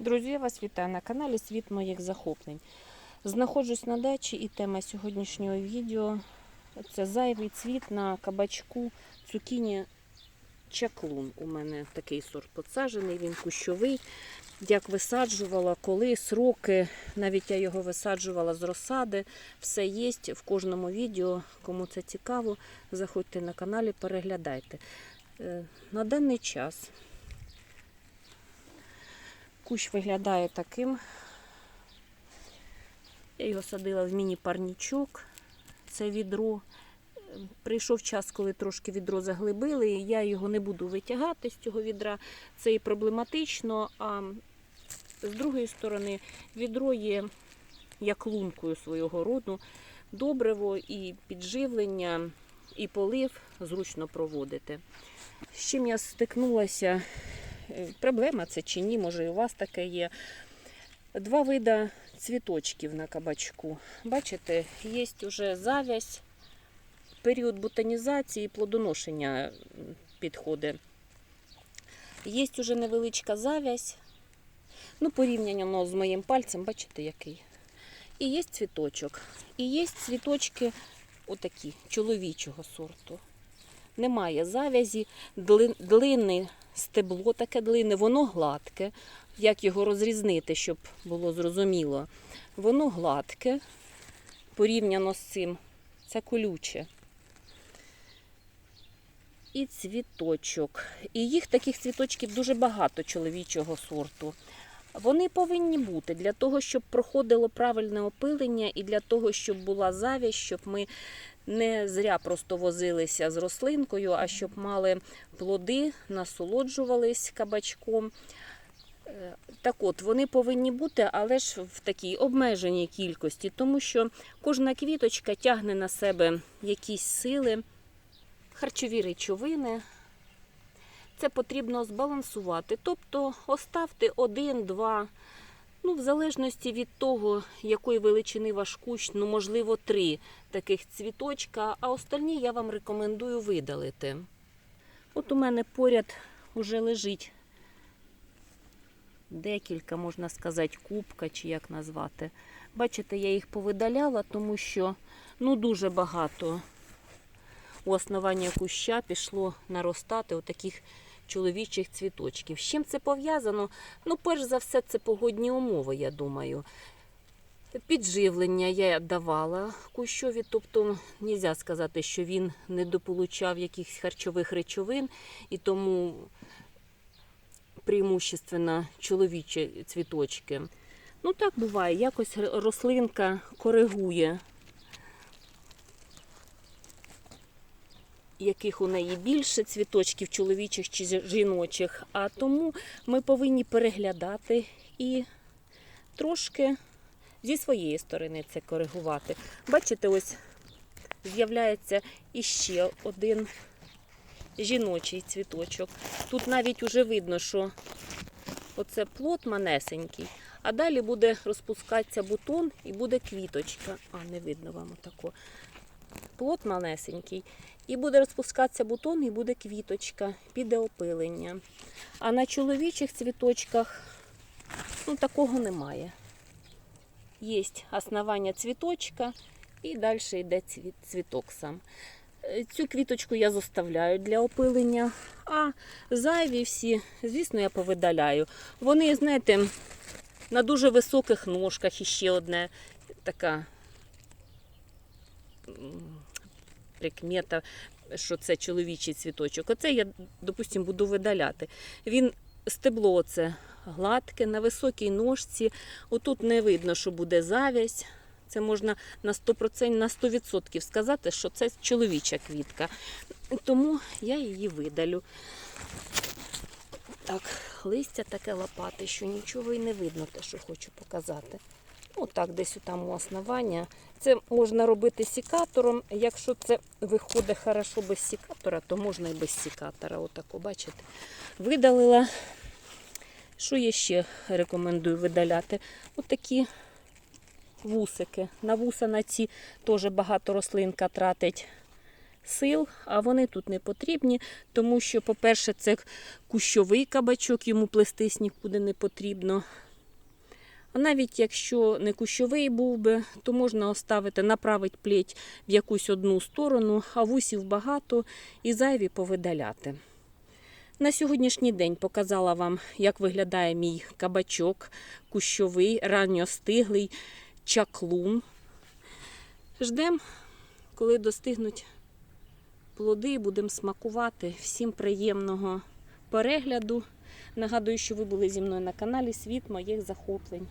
Друзі, я вас вітаю на каналі Світ моїх захоплень. Знаходжусь на дачі і тема сьогоднішнього відео це зайвий цвіт на кабачку цукіні чаклун. У мене такий сорт посаджений, він кущовий. Як висаджувала, коли сроки, навіть я його висаджувала з розсади, все є в кожному відео. Кому це цікаво, заходьте на каналі, переглядайте. Е, На даний час Кущ виглядає таким. Я його садила в міні-парнічок. Це відро. Прийшов час, коли трошки відро заглибили. і Я його не буду витягати з цього відра. Це і проблематично. А з другої сторони, відро є як лункою свого роду. Добриво і підживлення, і полив зручно проводити. З чим я стикнулася Проблема це чи ні, може і у вас таке є. Два вида цвіточків на кабачку. Бачите, є вже завязь, період ботанізації, плодоношення підходить. Є вже невеличка завязь. Ну, порівняно з моїм пальцем, бачите, який. І є цвіточок. І є цвіточки отакі, чоловічого сорту. Немає завязі, длин- длинний стебло таке длинне, воно гладке. Як його розрізнити, щоб було зрозуміло? Воно гладке, порівняно з цим, це колюче. І цвіточок. І їх таких цвіточків дуже багато чоловічого сорту. Вони повинні бути для того, щоб проходило правильне опилення, і для того, щоб була завість, щоб ми не зря просто возилися з рослинкою, а щоб мали плоди, насолоджувались кабачком. Е, Так от, вони повинні бути, але ж в такій обмеженій кількості, тому що кожна квіточка тягне на себе якісь сили, харчові речовини. Це потрібно збалансувати. Тобто оставте один-два, ну, в залежності від того, якої величини ваш кущ, ну, можливо, три таких цвіточка, а остальні я вам рекомендую видалити. От у мене поряд уже лежить декілька, можна сказати, кубка чи як назвати. Бачите, я їх повидаляла, тому що ну, дуже багато у основання куща пішло наростати отаких чоловічих цвіточків. З чим це пов'язано? Ну, перш за все, це погодні умови, я думаю. Підживлення я давала кущові, тобто не можна сказати, що він не дополучав якихось харчових речовин, і тому преимущественно чоловічі цвіточки. Ну так буває, якось рослинка коригує, яких у неї більше цвіточків чоловічих чи жіночих, а тому ми повинні переглядати і трошки зі своєї сторони це коригувати. Бачите, ось з'являється іще один жіночий цвіточок. Тут навіть уже видно, що оце плод манесенький, а далі буде розпускатися бутон і буде квіточка. А, не видно вам отако. Плод малесенький. І буде розпускатися бутон, і буде квіточка, піде опилення. А на чоловічих цвіточках ну, такого немає. Є основання цвіточка і далі йде цвіток сам. Е, Цю квіточку я зоставляю для опилення, а зайві всі, звісно, я повидаляю. Вони, знаєте, на дуже високих ножках іще одне така прикмета, що це чоловічий цвіточок. Оце я, допустимо, буду видаляти. Він стебло оце гладке, на високій ножці. Отут не видно, що буде завязь. Це можна на 100%, на 100% сказати, що це чоловіча квітка. Тому я її видалю. Так, листя таке лопате, що нічого і не видно, те, що хочу показати. Отак, десь там у основання. Це можна робити сікатором. Якщо це виходить хорошо без сікатора, то можна і без сікатора. Отако, бачите. Видалила. Що я ще рекомендую видаляти? Отакі вусики. На вуса на ці теж багато рослинка тратить сил, а вони тут не потрібні, тому що, по-перше, це кущовий кабачок, йому плестись нікуди не потрібно. А навіть якщо не кущовий був би, то можна оставити, направити плеть в якусь одну сторону, а вусів багато і зайві повидаляти. На сьогоднішній день показала вам, як виглядає мій кабачок, кущовий, ранньостиглий, чаклун. Ждемо, коли достигнуть плоди, будемо смакувати. Всім приємного перегляду. Нагадую, що ви були зі мною на каналі Світ моїх захоплень.